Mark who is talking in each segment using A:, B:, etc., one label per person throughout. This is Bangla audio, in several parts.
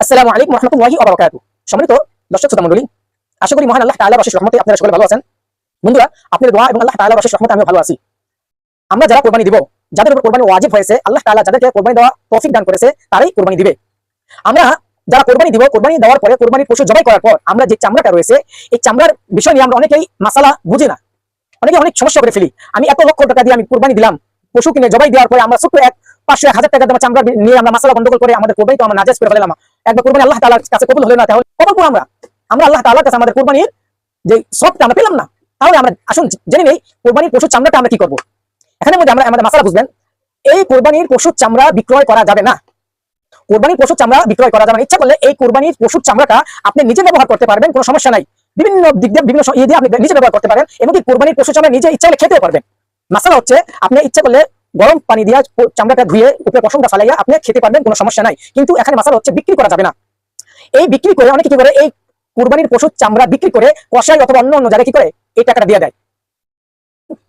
A: আসসালামু আলাইকুম রহমতুল্লাহি অবরাকাত সম্মানিত দর্শক শ্রোতা মণ্ডলী, আশা করি মহান আল্লাহ তাআলার অশেষ রহমতে আপনারা সকলে ভালো আছেন। বন্ধুরা, আপনাদের দোয়া এবং আল্লাহ তাআলার অশেষ রহমতে আমি ভালো আছি। আমরা যারা কোরবানি দিব, যাদের উপর কোরবানি ওয়াজিব হয়েছে, আল্লাহ তাআলা যাদেরকে কোরবানি দেওয়া তৌফিক দান করেছে, তারাই কোরবানি দিবে। আমরা যারা কোরবানি দিব, কোরবানি দেওয়ার পরে কোরবানি পশু জবাই করার পর আমরা যে চামড়াটা রয়েছে, এই চামড়ার বিষয় নিয়ে আমরা অনেকেই মাসালা বুঝি না। অনেকে অনেক সমস্যা করে ফেলি। আমি এত লক্ষ টাকা দিয়ে আমি কোরবানি দিলাম, পশু কিনে জবাই দেওয়ার পরে আমরা ছোট্ট এক পাঁচশো এক হাজার টাকা দাম চামড়া নিয়ে আমরা মাসালা গন্ডগোল করে আমাদের কোরবানি তো আমরা নাজাজ করে ফেলাম একবার কোরবানি আল্লাহ তাআলার কাছে কবুল হলো না, তাহলে কবুল করব আমরা? আমরা আল্লাহ তাআলার কাছে আমাদের কোরবানির যে সবটা আমরা পেলাম না, তাহলে আমরা আসুন জেনে নেই কোরবানির পশুর চামড়াটা আমরা কি করব? এখানের মধ্যে আমরা, আমাদের মাসালা বুঝবেন এই কোরবানির পশুর চামড়া বিক্রয় করা যাবে না। কোরবানির পশুর চামড়া বিক্রয় করা যাবে ইচ্ছা করলে এই কোরবানির পশুর চামড়াটা আপনি নিজে ব্যবহার করতে পারবেন, কোনো সমস্যা নাই। বিভিন্ন দিক দিয়ে, বিভিন্ন ইয়ে দিয়ে আপনি নিজে ব্যবহার করতে পারেন এমনকি কোরবানির পশুর চামড়া নিজে ইচ্ছা করলে খেতেও পারবেন। মাসালা হচ্ছে, আপনি ইচ্ছা করলে গরম পানি দিয়ে চামড়াটা ধুয়ে উপরে পশমটা ফালাইয়া আপনি খেতে পারবেন, কোনো সমস্যা নাই। কিন্তু এখানে মাসালা হচ্ছে বিক্রি করা যাবে না। এই বিক্রি করে অনেকে কি করে, এই কুরবানির পশুর চামড়া বিক্রি করে কষাই অথবা অন্য অন্য জায়গায় কি করে, এই টাকাটা দিয়ে দেয়।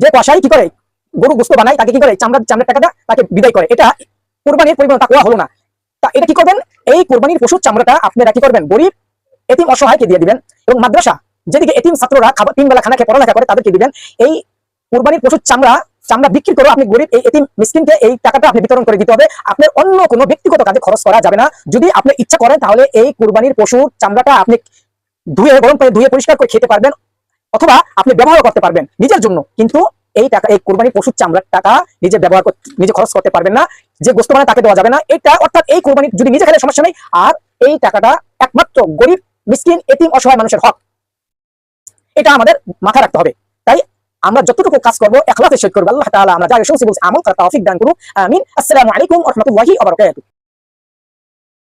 A: যে কষাই কি করে, গরু গোস্ত বানায়, তাকে কি করে, চামড়া, চামড়ার টাকাটা তাকে বিদায় করে। এটা কুরবানির পরিমাণ তাকুয়া হলো না। তা এটা কি করবেন? এই কুরবানির পশুর চামড়াটা আপনারা কি করবেন? গরিব, এতিম, অসহায়কে দিয়ে দিবেন এবং মাদ্রাসা, যেদিকে এতিম ছাত্ররা খাবার তিন বেলা খানা খেয়ে পড়ালেখা করে তাদেরকে দিবেন। এই কুরবানির পশুর চামড়া চামড়া বিক্রি করে আপনি গরিব, এই মিসকিনকে এই টাকাটা আপনি বিতরণ করে দিতে হবে। আপনার অন্য কোনো ব্যক্তিগত কাজে খরচ করা যাবে না। যদি আপনি ইচ্ছা করেন, তাহলে এই কুরবানির পশুর চামড়াটা আপনি ধুয়ে, গরম পানি ধুয়ে পরিষ্কার করে খেতে পারবেন অথবা আপনি ব্যবহার করতে পারবেন নিজের জন্য। কিন্তু এই টাকা, এই কুরবানির পশুর চামড়ার টাকা নিজে ব্যবহার নিজে খরচ করতে পারবেন না। যে গোস্ত বানায় তাকে দেওয়া যাবে না। এটা, অর্থাৎ এই কোরবানি যদি নিজে খেলে সমস্যা নেই, আর এই টাকাটা একমাত্র গরিব, মিসকিন, এতিম, অসহায় মানুষের হক। এটা আমাদের মাথায় রাখতে হবে। তাই আমরা যতটুকু কাজ করব একলাসের সহিত করব। আল্লাহ তাআলা আমরা যা শুনছি বলছি, আমল করার তৌফিক দান করুন আমিন। আসসালামু আলাইকুম ওয়া